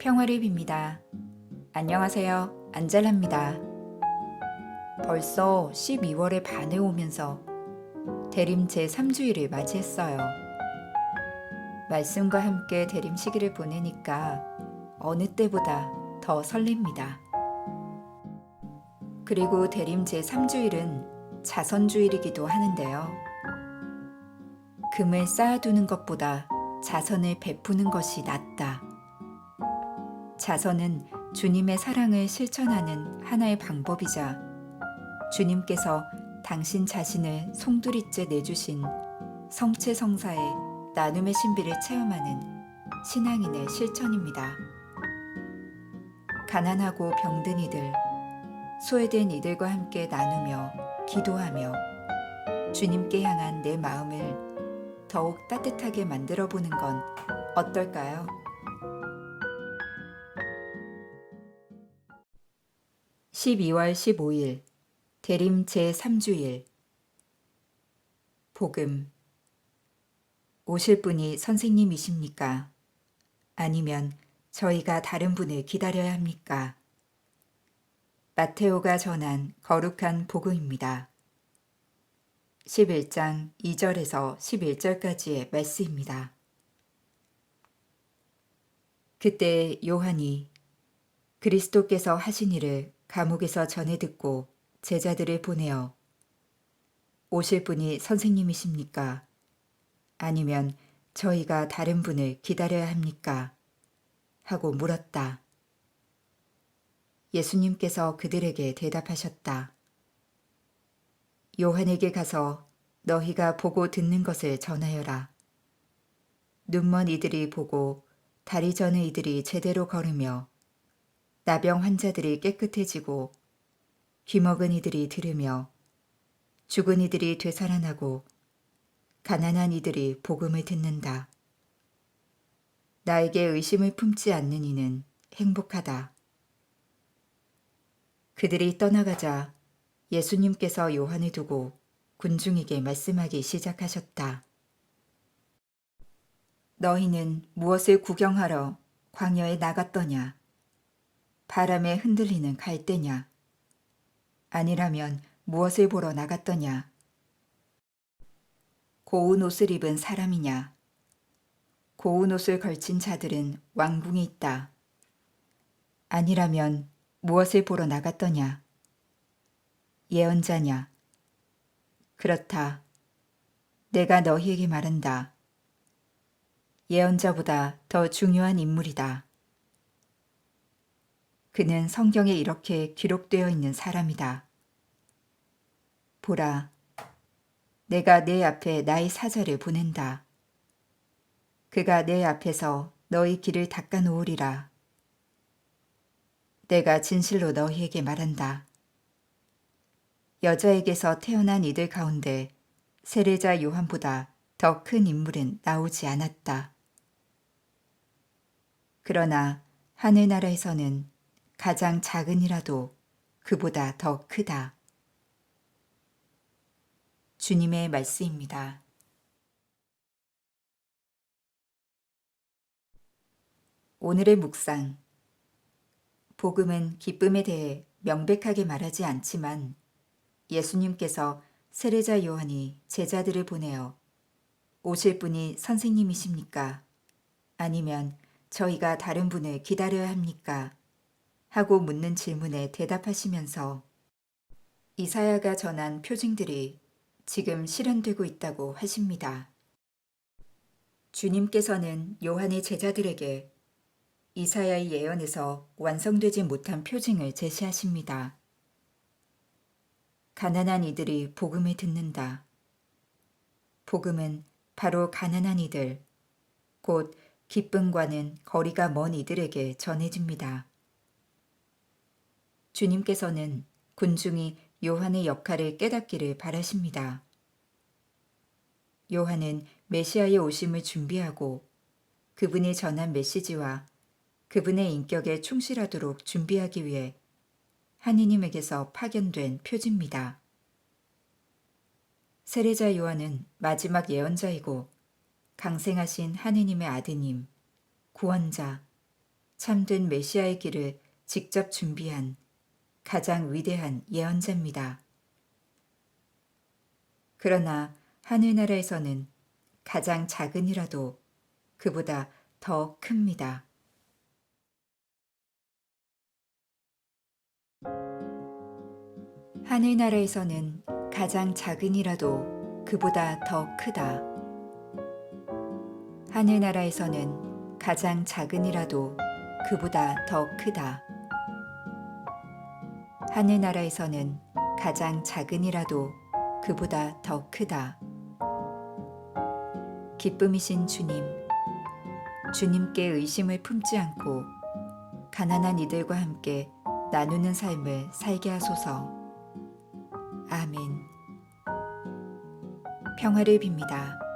평화를 빕니다. 안녕하세요. 안젤라입니다. 벌써 12월의 반에 오면서 대림 제3주일을 맞이했어요. 말씀과 함께 대림 시기를 보내니까 어느 때보다 더 설렙니다. 그리고 대림 제3주일은 자선주일이기도 하는데요. 금을 쌓아두는 것보다 자선을 베푸는 것이 낫다. 자선은 주님의 사랑을 실천하는 하나의 방법이자 주님께서 당신 자신을 송두리째 내주신 성체성사의 나눔의 신비를 체험하는 신앙인의 실천입니다. 가난하고 병든 이들, 소외된 이들과 함께 나누며 기도하며 주님께 향한 내 마음을 더욱 따뜻하게 만들어 보는 건 어떨까요? (12월 15일) 대림 제3주일 복음 오실 분이 선생님이십니까? 아니면 저희가 다른 분을 기다려야 합니까? 마테오가 전한 거룩한 복음입니다. 11장 2절에서 11절까지의 말씀입니다. 그때 요한이 그리스도께서 하신 일을 감옥에서 전해 듣고 제자들을 보내어 오실 분이 선생님이십니까? 아니면 저희가 다른 분을 기다려야 합니까? 하고 물었다. 예수님께서 그들에게 대답하셨다. 요한에게 가서 너희가 보고 듣는 것을 전하여라. 눈먼 이들이 보고 다리 저는 이들이 제대로 걸으며 나병 환자들이 깨끗해지고 귀먹은 이들이 들으며 죽은 이들이 되살아나고 가난한 이들이 복음을 듣는다. 나에게 의심을 품지 않는 이는 행복하다. 그들이 떠나가자 예수님께서 요한을 두고 군중에게 말씀하기 시작하셨다. 너희는 무엇을 구경하러 광야에 나갔더냐? 바람에 흔들리는 갈대냐? 아니라면 무엇을 보러 나갔더냐? 고운 옷을 입은 사람이냐? 고운 옷을 걸친 자들은 왕궁에 있다. 아니라면 무엇을 보러 나갔더냐? 예언자냐? 그렇다. 내가 너희에게 말한다. 예언자보다 더 중요한 인물이다. 그는 성경에 이렇게 기록되어 있는 사람이다. 보라, 내가 내 앞에 나의 사자를 보낸다. 그가 내 앞에서 너희 길을 닦아 놓으리라. 내가 진실로 너희에게 말한다. 여자에게서 태어난 이들 가운데 세례자 요한보다 더 큰 인물은 나오지 않았다. 그러나 하늘나라에서는 가장 작은 이라도 그보다 더 크다. 주님의 말씀입니다. 오늘의 묵상. 복음은 기쁨에 대해 명백하게 말하지 않지만 예수님께서 세례자 요한이 제자들을 보내어 오실 분이 선생님이십니까? 아니면 저희가 다른 분을 기다려야 합니까? 하고 묻는 질문에 대답하시면서 이사야가 전한 표징들이 지금 실현되고 있다고 하십니다. 주님께서는 요한의 제자들에게 이사야의 예언에서 완성되지 못한 표징을 제시하십니다. 가난한 이들이 복음을 듣는다. 복음은 바로 가난한 이들, 곧 기쁨과는 거리가 먼 이들에게 전해집니다. 주님께서는 군중이 요한의 역할을 깨닫기를 바라십니다. 요한은 메시아의 오심을 준비하고 그분이 전한 메시지와 그분의 인격에 충실하도록 준비하기 위해 하느님에게서 파견된 표지입니다. 세례자 요한은 마지막 예언자이고 강생하신 하느님의 아드님, 구원자, 참된 메시아의 길을 직접 준비한 가장 위대한 예언자입니다. 그러나 하늘나라에서는 가장 작은 이라도 그보다 더 큽니다. 하늘나라에서는 가장 작은 이라도 그보다 더 크다. 하늘나라에서는 가장 작은 이라도 그보다 더 크다. 하늘나라에서는 가장 작은 이라도 그보다 더 크다. 기쁨이신 주님, 주님께 의심을 품지 않고 가난한 이들과 함께 나누는 삶을 살게 하소서. 아멘. 평화를 빕니다.